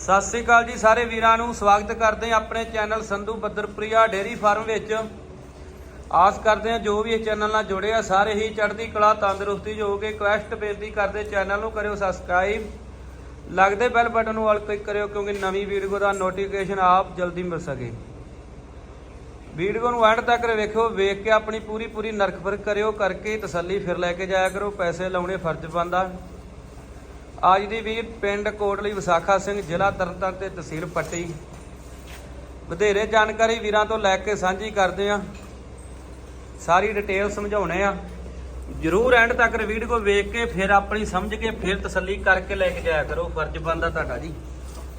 ਸਤਿ ਸ੍ਰੀ ਅਕਾਲ ਜੀ ਸਾਰੇ ਵੀਰਾਂ ਨੂੰ। ਸਵਾਗਤ ਕਰਦੇ ਹਾਂ ਆਪਣੇ ਚੈਨਲ ਸੰਧੂ ਬੱਦਰਪ੍ਰਿਆ ਡੇਰੀ ਫਾਰਮ ਵਿੱਚ। ਆਸ ਕਰਦੇ ਹਾਂ ਜੋ ਵੀ ਇਹ ਚੈਨਲ ਨਾਲ ਜੁੜੇ ਆ, ਸਾਰੇ ਹੀ ਚੜ੍ਹਦੀ ਕਲਾ, ਤੰਦਰੁਸਤੀ ਜੋ ਕੇ ਰਿਕੁਐਸਟ ਬੇਨਤੀ ਕਰਦੇ ਚੈਨਲ ਨੂੰ ਕਰਿਓ ਸਬਸਕ੍ਰਾਈਬ। ਲੱਗਦੇ ਬੈਲ ਬਟਨ ਨੂੰ ਆਲ ਕਲਿੱਕ ਕਰਿਓ ਕਿਉਂਕਿ ਨਵੀਂ ਵੀਡੀਓ ਦਾ ਨੋਟੀਫਿਕੇਸ਼ਨ ਆਪ ਜਲਦੀ ਮਿਲ ਸਕੇ। ਵੀਡੀਓ ਨੂੰ ਐਂਡ ਤੱਕ ਵੇਖਿਓ, ਵੇਖ ਕੇ ਆਪਣੀ ਪੂਰੀ ਪੂਰੀ ਨਰਕ ਫ਼ਰਕ ਕਰਿਓ, ਕਰਕੇ ਤਸੱਲੀ ਫਿਰ ਲੈ ਕੇ ਜਾਇਆ ਕਰੋ, ਪੈਸੇ ਲਾਉਣੇ ਫਰਜ਼ ਬੰਦਾ ਅੱਜ ਦੀ ਵੀਰ ਪਿੰਡ ਕੋਟਲੀ ਵਿਸਾਖਾ ਸਿੰਘ ਜ਼ਿਲ੍ਹਾ ਤਰਨਤਾਰਨ ਤੇ ਤਹਿਸੀਲ ਪੱਟੀ। ਵਧੇਰੇ ਜਾਣਕਾਰੀ ਵੀਰਾਂ ਤੋਂ ਲੈ ਕੇ ਸਾਂਝੀ ਕਰਦੇ ਆ ਸਾਰੀ ਡਿਟੇਲ ਸਮਝਾਉਣੇ ਆ ਜਰੂਰ ਐਂਡ ਤੱਕ ਵੀਡੀਓ ਵੇਖ ਕੇ ਫਿਰ ਆਪਣੀ ਸਮਝ ਕੇ ਫਿਰ ਤਸੱਲੀ ਕਰਕੇ ਲੈ ਕੇ ਜਾਇਆ ਕਰੋ। ਫਰਜ਼ ਬੰਦਾ ਤੁਹਾਡਾ ਜੀ।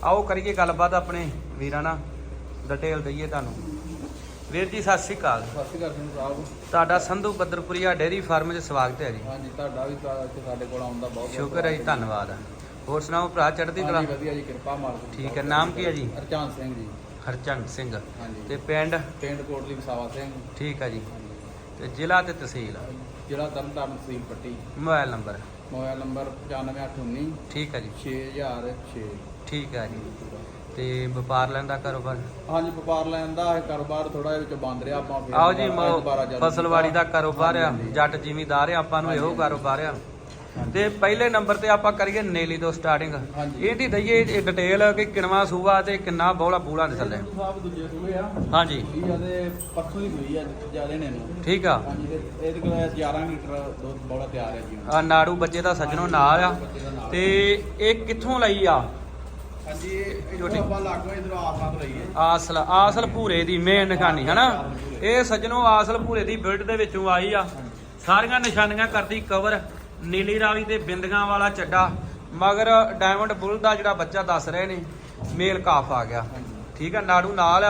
ਆਓ ਕਰੀਏ ਗੱਲਬਾਤ ਆਪਣੇ ਵੀਰਾਂ ਨਾਲ। ਡਿਟੇਲ ਦਈਏ ਤੁਹਾਨੂੰ। ਵੀਰ ਜੀ ਸਤਿ ਸ਼੍ਰੀ ਅਕਾਲ। ਸਤਿ ਸ਼੍ਰੀ ਅਕਾਲ ਸਿੰਘ ਸਾਹਿਬ ਤੁਹਾਡਾ ਸੰਧੂ ਬੱਦਰਪੁਰੀਆ ਡੇਅਰੀ ਫਾਰਮ 'ਚ ਸਵਾਗਤ ਹੈ ਜੀ। ਹਾਂਜੀ ਤੁਹਾਡਾ ਵੀ ਇੱਥੇ ਸਾਡੇ ਕੋਲ ਆਉਣ ਦਾ ਬਹੁਤ ਸ਼ੁਕਰ ਹੈ ਜੀ ਧੰਨਵਾਦ ਹੋਰ ਸੁਣਾਓ ਭਰਾ ਚੜ੍ਹਦੀ ਕਲਾ? ਹਾਂਜੀ ਵਧੀਆ ਜੀ ਕਿਰਪਾ ਮਾਲਕ ਦੀ। ਠੀਕ ਹੈ ਨਾਮ ਕੀ ਹੈ ਜੀ? ਹਰਚੰਦ ਸਿੰਘ ਜੀ। ਹਰਚੰਦ ਸਿੰਘ। ਹਾਂਜੀ। ਤੇ ਪਿੰਡ? ਪਿੰਡ ਕੋਟਲੀ ਵਸਾਵਾ ਸਿੰਘ। ਠੀਕ ਹੈ ਜੀ। ਤੇ ਜ਼ਿਲ੍ਹਾ ਤੇ ਤਹਿਸੀਲ? ਜ਼ਿਲ੍ਹਾ ਤਰਨਤਾਰਨ ਤਹਿਸੀਲ Patti. Mobile number? Mobile number 9519 ਠੀਕ ਹੈ ਜੀ। 6006 ਠੀਕ ਹੈ ਜੀ ਤੇ ਵਪਾਰ ਲੈਣ ਦਾ ਕਾਰੋਬਾਰ ਹਾਂਜੀ ਵਪਾਰ ਲੈਣ ਦਾ ਇਹ ਕਾਰੋਬਾਰ ਥੋੜਾ ਵਿੱਚੋਂ ਬੰਦ ਰਿਹਾ ਆਪਾਂ ਫਿਰ ਆਓ ਜੀ ਦੁਬਾਰਾ- ਦੁਬਾਰਾ ਮੋ ਚਾਲੂ ਫਸਲਵਾੜੀ ਦਾ। ਕਾਰੋਬਾਰ ਆ ਹਾਂਜੀ, ਜੱਟ ਜ਼ਿਮੀਦਾਰ ਆ ਆਪਾਂ ਨੂੰ ਇਹੋ। ਕਾਰੋਬਾਰ ਆ। ਤੇ ਪਹਿਲੇ ਨੰਬਰ ਤੇ ਆਪਾਂ ਕਰੀਏ ਨੇਲੀ ਤੋਂ ਸਟਾਰਟਿੰਗ ਹਾਂਜੀ। ਇਹਦੀ ਦਈਏ ਇਹ ਡਿਟੇਲ ਕਿ ਕਿੰਨਵਾ ਸੂਆ ਤੇ ਕਿੰਨਾ ਬੋਲਾ ਬੂਲਾ ਦੇ ਥੱਲੇ ਸੰਧੂ ਸਾਹਿਬ ਦੂਜੇ ਸੂਏ ਆ ਹਾਂਜੀ ਇਹ ਜਿਆਦੇ ਪਰਸੋਂ ਹੀ ਹੋਈ ਆ ਜਿਆਦੇ ਨੇ ਨੂੰ ਠੀਕ ਆ ਹਾਂਜੀ ਤੇ ਇਹਦੇ ਕੋਲ 11 ਲੀਟਰ ਦੁੱਧ ਬੋਲਾ ਤਿਆਰ ਹੈ ਜੀ ਹੁਣ। ਆ ਨਾੜੂ ਬੱਚੇ ਦਾ ਸੱਜਣੋਂ ਨਾਲ ਆ। ਤੇ ਇਹ ਕਿੱਥੋਂ ਲਈ ਆ ਹਾਂਜੀ ਇਹ ਆਪਾਂ ਲਾਗੋ ਇਧਰ ਆਸਾਂ ਤੋਂ ਲਈਏ ਆਸਲ ਆਸਲ ਭੂਰੇ ਦੀ ਮੇਨ ਨਿਸ਼ਾਨੀ ਹਨਾ? ਇਹ ਸੱਜਣੋ ਆਸਲ ਭੂਰੇ ਦੀ ਬਿਲਡ ਦੇ ਵਿੱਚੋਂ ਆਈ ਆ। ਸਾਰੀਆਂ ਨਿਸ਼ਾਨੀਆਂ ਕਰਦੀ ਕਵਰ ਨੀਲੀ ਰਾਵੀ ਤੇ ਬਿੰਦੀਆਂ ਵਾਲਾ ਚੱਡਾ। ਮਗਰ ਡਾਇਮੰਡ ਬੁੱਲ ਦਾ ਜਿਹੜਾ ਬੱਚਾ ਦੱਸ ਰਹੇ ਨੇ ਮੇਲ ਕਾਫ ਆ ਗਿਆ। ਠੀਕ ਆ ਨਾੜੂ ਨਾਲ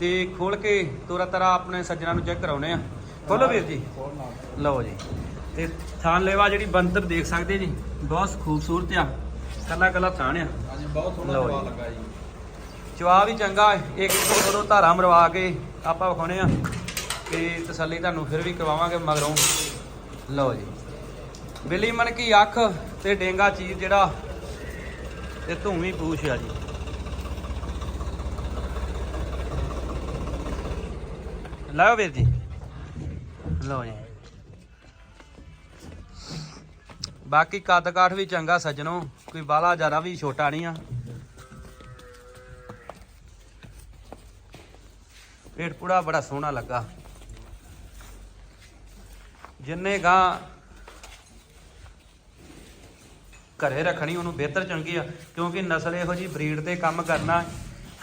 ਤੇ ਖੋਲ ਕੇ ਤੋਰਾ ਤਰਾ ਆਪਣੇ ਸੱਜਣਾ ਨੂੰ ਚੈੱਕ ਕਰਾਉਨੇ ਆ। ਖੋਲੋ ਵੀਰ ਜੀ। ਲਓ ਜੀ। ਤੇ ਥਾਨ ਲੈਵਾ ਜਿਹੜੀ ਬੰਤਰ ਦੇਖ ਸਕਦੇ ਜੀ ਬਹੁਤ ਖੂਬਸੂਰਤ ਆ। ਕੱਲਾ ਕੱਲਾ ਥਾਨ ਆ। ਹਾਂਜੀ ਬਹੁਤ ਸੋਹਣਾ ਲਓ ਜਵਾ ਜੀ। ਲੱਗਾ ਜੀ। ਚਵਾ ਵੀ ਚੰਗਾ। ਇੱਕ ਤੋਂ ਦੋ ਧਾਰਾਂ ਮਰਵਾ ਕੇ ਆਪਾਂ ਵਿਖਾਉਣੇ ਆ ਤੇ ਤਸੱਲੀ ਤੁਹਾਨੂੰ ਫਿਰ ਵੀ ਕਰਵਾਵਾਂਗੇ ਮਗਰੋਂ। ਲਓ ਜੀ। ਬਿੱਲੀ ਮਨ ਕੀ ਅੱਖ ਤੇ ਡੇਂਗਾ ਚੀਜ਼ ਜਿਹੜਾ ਤੇ ਧੂਮੀ ਪੂਛ ਆ ਜੀ। ਲਓ ਵੀਰ ਜੀ। ਲਓ ਜੀ। ਬਾਕੀ ਕੱਦ ਕਾਠ ਵੀ ਚੰਗਾ ਸੱਜਣੋ। ਕੋਈ ਬਾਲਾ ਜ਼ਿਆਦਾ ਵੀ ਛੋਟਾ ਨਹੀਂ ਆ। ਪੇਟ ਪੂੜਾ ਬੜਾ ਸੋਹਣਾ ਲੱਗਾ। ਜਿੰਨੇ ਗਾਂ ਘਰੇ ਰੱਖਣੀ, ਉਹਨੂੰ ਬਿਹਤਰ ਚੰਗੀ ਆ, ਕਿਉਂਕਿ ਨਸਲ ਇਹੋ ਜੀ ਬਰੀਡ ਤੇ ਕੰਮ ਕਰਨਾ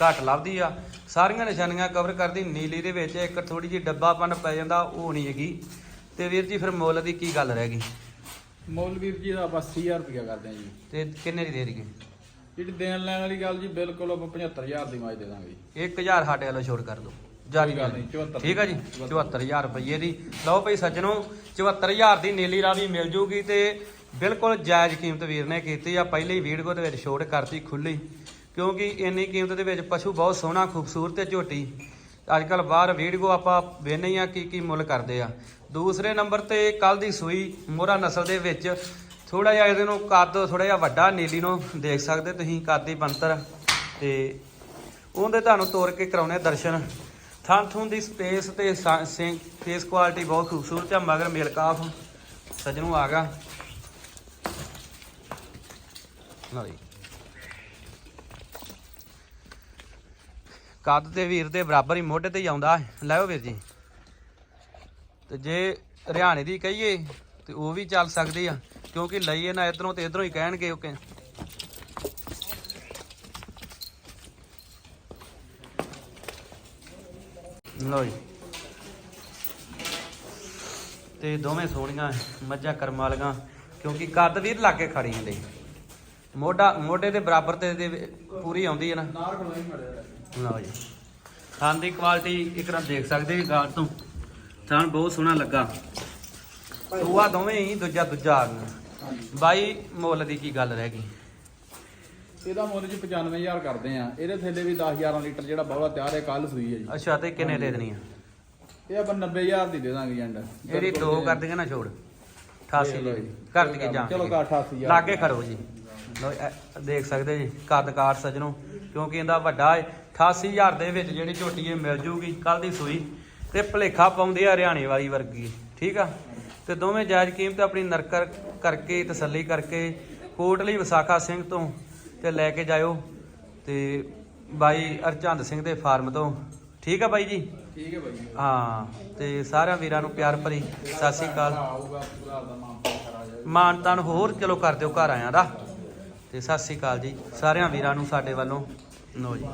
ਘੱਟ ਲੱਭਦੀ ਆ। ਸਾਰੀਆਂ ਨਿਸ਼ਾਨੀਆਂ ਕਵਰ ਕਰਦੀ, ਨੀਲੀ ਦੇ ਵਿੱਚ ਇੱਕ ਥੋੜੀ ਜਿਹੀ ਡੱਬਾਪਨ ਪੈ ਜਾਂਦਾ, ਉਹ ਨਹੀਂ ਹੈਗੀ। ਤੇ ਵੀਰ ਜੀ, ਫਿਰ ਮੁੱਲ ਦੀ ਕੀ ਗੱਲ ਰਹਿ ਗਈ? ਮੁੱਲ ਵੀਰ ਜੀ ਦਾ ਆਪਾਂ 80000 ਰੁਪਇਆ ਕਰਦੇ ਜੀ। ਤੇ ਕਿੰਨੇ ਦੀ ਦੇ ਦਈਏ? ਜਿਹੜੀ ਦੇਣ ਲੈਣ ਵਾਲੀ ਗੱਲ ਜੀ ਬਿਲਕੁਲ ਆਪਾਂ 75000 ਦੀ ਮਾਜ ਦੇ ਦਾਂਗੇ। ਜੀ 1000 ਸਾਡੇ ਵੱਲੋਂ ਛੋੜ ਕਰ ਦਿਓ। ਜਾਰੀ ਗੱਲ ਨਹੀਂ, 74 ਠੀਕ ਆ ਜੀ 74000 ਰੁਪਏ ਦੀ। ਲਓ ਭਈ ਸੱਜਣੋ 74000 ਦੀ ਨੀਲੀ ਰਾਵੀ ਮਿਲ ਜੂਗੀ ਤੇ ਬਿਲਕੁਲ ਜਾਇਜ਼ ਕੀਮਤ ਵੀਰ ਨੇ ਕੀਤੀ ਆ। ਪਹਿਲੇ ਹੀ ਵੀਡੀਓ ਦੇ ਵਿੱਚ ਛੋਟ ਕਰਤੀ ਖੁੱਲੀ ਕਿਉਂਕਿ ਇੰਨੀ ਕੀਮਤ ਦੇ ਵਿੱਚ ਪਸ਼ੂ ਬਹੁਤ ਸੋਹਣਾ ਖੂਬਸੂਰਤ ਤੇ ਝੋਟੀ। ਅੱਜ ਕੱਲ ਬਾਹਰ ਵੀਡੀਓ ਆਪਾਂ ਵੇਖਦੇ ਆ ਕੀ ਕੀ ਮੁੱਲ ਕਰਦੇ ਆ। ਦੂਸਰੇ ਨੰਬਰ ਤੇ ਕੱਲ ਦੀ ਸੂਈ ਮੋਹਰਾ ਨਸਲ ਦੇ ਵਿੱਚ ਥੋੜਾ ਜਿਹਾ ਇਹਦੇ ਨੂੰ ਕੱਦ ਥੋੜਾ ਜਿਹਾ ਵੱਡਾ, ਨੀਲੀ ਨੂੰ ਦੇਖ ਸਕਦੇ ਤੁਸੀਂ, ਕੱਦ ਦੀ ਬੰਤਰ ਤੇ ਉਹਦੇ ਤੁਹਾਨੂੰ ਤੋਰ ਕੇ ਕਰਾਉਣੇ ਦਰਸ਼ਨ। ਥਾਂ ਥੂੰ ਦੀ ਸਪੇਸ ਤੇ ਫੇਸ ਕੁਆਲਿਟੀ ਬਹੁਤ ਖੂਬਸੂਰਤ ਆ, ਮਗਰ ਮੇਲ ਕਾਫ ਸਜਣੂ ਆ ਗਿਆ। ਲਓ ਕੱਦ ਤੇ ਵੀਰ ਦੇ ਬਰਾਬਰ ਹੀ ਮੋਢੇ ਤੇ ਹੀ ਆਉਂਦਾ ਹੈ। ਲੈਓ ਵੀਰ ਜੀ। ਤੇ ਜੇ ਹਰਿਆਣੇ ਦੀ ਕਹੀਏ, ਤੇ ਉਹ ਵੀ ਚੱਲ ਸਕਦੀ ਆ, ਕਿਉਂਕਿ ਲਈਏ ਨਾ ਇਧਰੋਂ ਤੇ ਇਧਰੋਂ ਹੀ ਕਹਿਣਗੇ ਓਕੇ ਲਓ ਜੀ। ਤੇ ਦੋਵੇਂ ਸੋਹਣੀਆਂ ਮੱਝਾਂ ਕਰਮ ਵਾਲੀਆਂ ਕਿਉਂਕਿ ਕੱਦ ਵੀਰ ਲਾਗੇ ਖੜੀਆਂ ਹੁੰਦੇ ਮੋਢਾ ਮੋਢੇ ਦੇ ਬਰਾਬਰ ਤੇ ਪੂਰੀ ਆਉਂਦੀ ਹੈ ਨਾ। ਲਓ ਜੀ। ਥਣ ਦੀ ਕੁਆਲਿਟੀ ਇੱਕ ਵਾਰ ਦੇਖ ਸਕਦੇ ਜੀ ਗਾੜ ਤੋਂ। ਥਣ ਬਹੁਤ ਸੋਹਣਾ ਲੱਗਾ। ਸੂਆ ਦੋਵੇਂ ਹੀ ਦੂਜਾ ਦੂਜਾ ਆ ਗਿਆ ਬਾਈ ਮੁੱਲ ਦੀ ਕੀ ਗੱਲ ਰਹਿ ਗਈ? ਇਹਦਾ ਮੁੱਲ ਜੀ 95000 ਕਰਦੇ ਆ। ਇਹਦੇ ਥੱਲੇ ਵੀ 10 11 ਲੀਟਰ ਜਿਹੜਾ ਬਹੁਤਾ ਤਿਆਰ ਹੈ ਕੱਲ ਸੂਈ ਹੈ ਜੀ। ਅੱਛਾ ਤੇ ਕਿੰਨੇ ਦੇ ਦੇਣੀ ਆ? ਇਹ ਆਪਾਂ 90000 ਦੀ ਦੇ ਦਾਂਗੇ ਜੰਡ ਇਹਦੀ ਦੋ ਕਰ ਦੇਗੇ ਨਾ ਛੋੜ। 88 ਚਲੋ ਦੀ ਜੀ। ਕਰ ਦਈਏ ਜਾਂ ਚਲੋ ਕਰ 88000 ਲਾਗੇ ਖੜੋ ਜੀ। ਇਹ ਦੇਖ ਸਕਦੇ ਜੀ ਕੱਦਕਾਰ ਸਜਣੋ ਕਿਉਂਕਿ ਇਹਦਾ ਵੱਡਾ ਹੈ 88000 ਦੇ ਵਿੱਚ ਜਿਹੜੀ ਝੋਟੀ ਇਹ ਮਿਲ ਜੂਗੀ ਕੱਲ ਦੀ ਸੂਈ ਤੇ ਭਲੇਖਾ ਪਾਉਂਦੀ ਆ ਹਰਿਆਣੇ ਵਾਲੀ ਵਰਗੀ ਠੀਕ ਆ? ਤੇ ਦੋਵੇਂ ਜਾਇਜ਼ ਕੀਮਤ ਆਪਣੀ ਨਰਕਰ ਕਰਕੇ ਤਸੱਲੀ ਕਰਕੇ ਕੋਟਲੀ ਵਿਸਾਖਾ ਸਿੰਘ ਤੋਂ ਤੇ ਲੈ ਕੇ ਜਾਇਓ ਤੇ ਬਾਈ ਅਰਚੰਦ ਸਿੰਘ ਦੇ ਫਾਰਮ ਤੋਂ ਠੀਕ ਆ ਬਾਈ ਜੀ? ਠੀਕ ਹੈ ਬਾਈ ਹਾਂ ਤੇ ਸਾਰਿਆਂ ਵੀਰਾਂ ਨੂੰ ਪਿਆਰ ਭਰੀ ਸਤਿ ਸ੍ਰੀ ਅਕਾਲ। ਆਊਗਾ ਪੂਰਾ ਦਾ ਮਾਂ ਕਰਾ ਜਾਏ ਮਾਨ ਤਾਨ ਹੋਰ ਚਲੋ ਕਰ ਦਿਓ ਘਰ ਆਇਆਂ ਦਾ। ਤੇ ਸਤਿ ਸ੍ਰੀ ਅਕਾਲ ਜੀ। ਸਾਰਿਆਂ ਵੀਰਾਂ ਨੂੰ ਸਾਡੇ ਵੱਲੋਂ। ਨੋ ਜੀ।